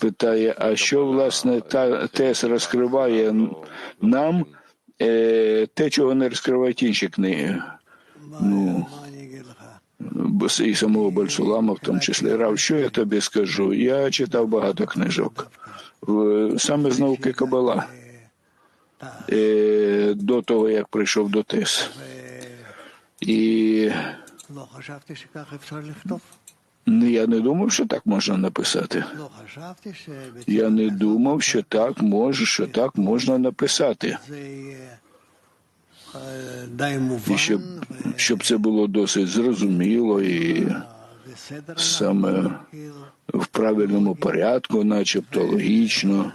Питає, а що власне та тес розкриває нам е, те, чого не розкривають інші книги? Ну, і самого Бальсулама, в тому числі Рав, що я тобі скажу? Я читав багато книжок. Саме з науки Кабала. Е, до того, як прийшов до ТЕС. І я не думав, що так можна написати. Я не думав, що так може, що так можна написати. І щоб, щоб це було досить зрозуміло і саме в правильному порядку, начебто логічно.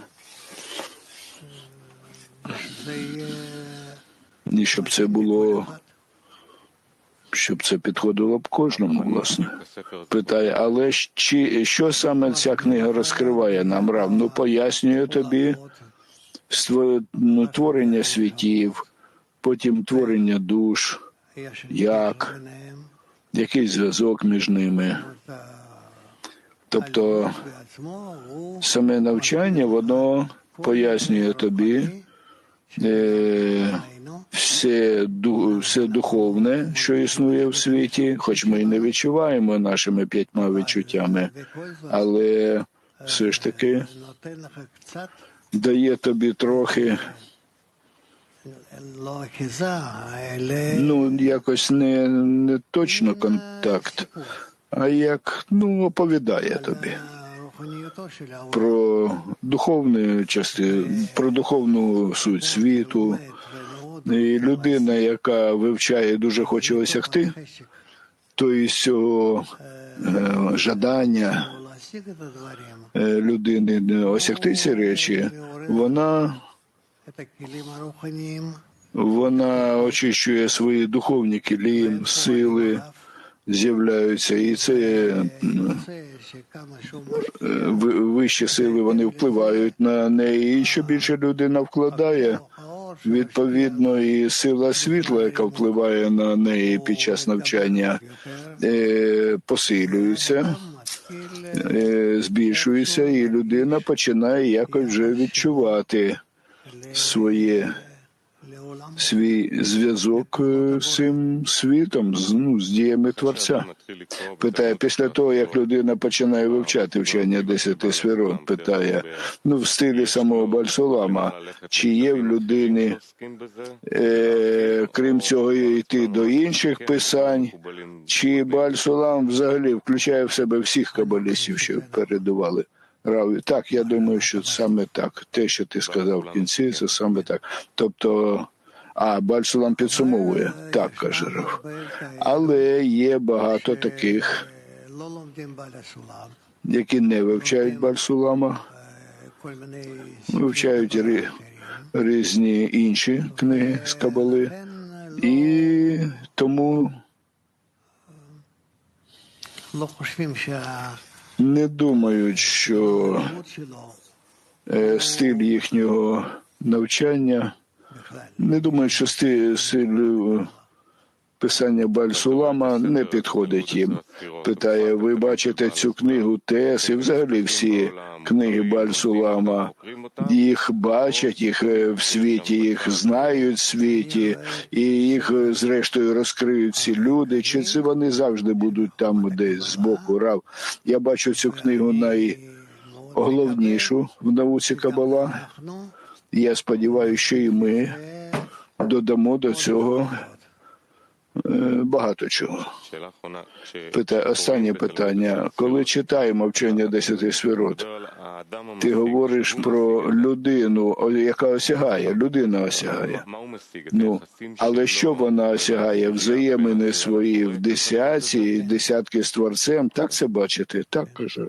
І щоб це було щоб це підходило б кожному, власне. Питає, але чи що саме ця книга розкриває нам рав? Ну, пояснює тобі ну, творення світів, потім творення душ, як, який зв'язок між ними. Тобто саме навчання, воно пояснює тобі. Е, все все духовне, що існує в світі, хоч ми і не відчуваємо нашими п'ятьма відчуттями, але все ж таки дає тобі трохи. Ну, якось не не точно контакт, а як ну, оповідає тобі про духовну частину, про духовну суть світу. І Людина, яка вивчає, дуже хоче осягти, то із цього е, жадання е, людини осягти ці речі, вона вона очищує свої духовні кілі, сили з'являються, і це е, вищі сили вони впливають на неї. І що більше людина вкладає, відповідно, і сила світла, яка впливає на неї під час навчання, е, посилюється. Е, збільшується, і людина починає якось вже відчувати своє свій зв'язок е, з цим світом, з, ну, з діями творця. Питає, після того, як людина починає вивчати вчення десяти сферот, питає, ну в стилі самого Бальсолама, чи є в людини, е, крім цього, йти до інших писань, чи Бальсолам взагалі включає в себе всіх кабалістів, що передували? Так, я думаю, що саме так. Те, що ти сказав в кінці, це саме так. Тобто, а Бальсулам підсумовує так, каже Рав. Але є багато таких, які не вивчають Бальсулама, вивчають різні інші книги з Кабали, і тому не думають, що е, стиль їхнього навчання не думають, що стиль, е, писання Бальсулама не підходить їм. Питає, ви бачите цю книгу Тес і взагалі всі книги Бальсулама. Їх бачать, їх е, в світі, їх знають в світі, і їх е, зрештою розкриють ці люди. Чи це вони завжди будуть там десь збоку рав? Я бачу цю книгу найголовнішу в науці Кабала. Я сподіваюся, що і ми додамо до цього е, багато чого. Пита... Останнє питання. Коли читаємо вчення десяти свірот, ти говориш про людину, яка осягає, людина осягає. Ну, Але що вона осягає? Взаємини свої в десятці, десятки з творцем. Так це бачити, Так каже.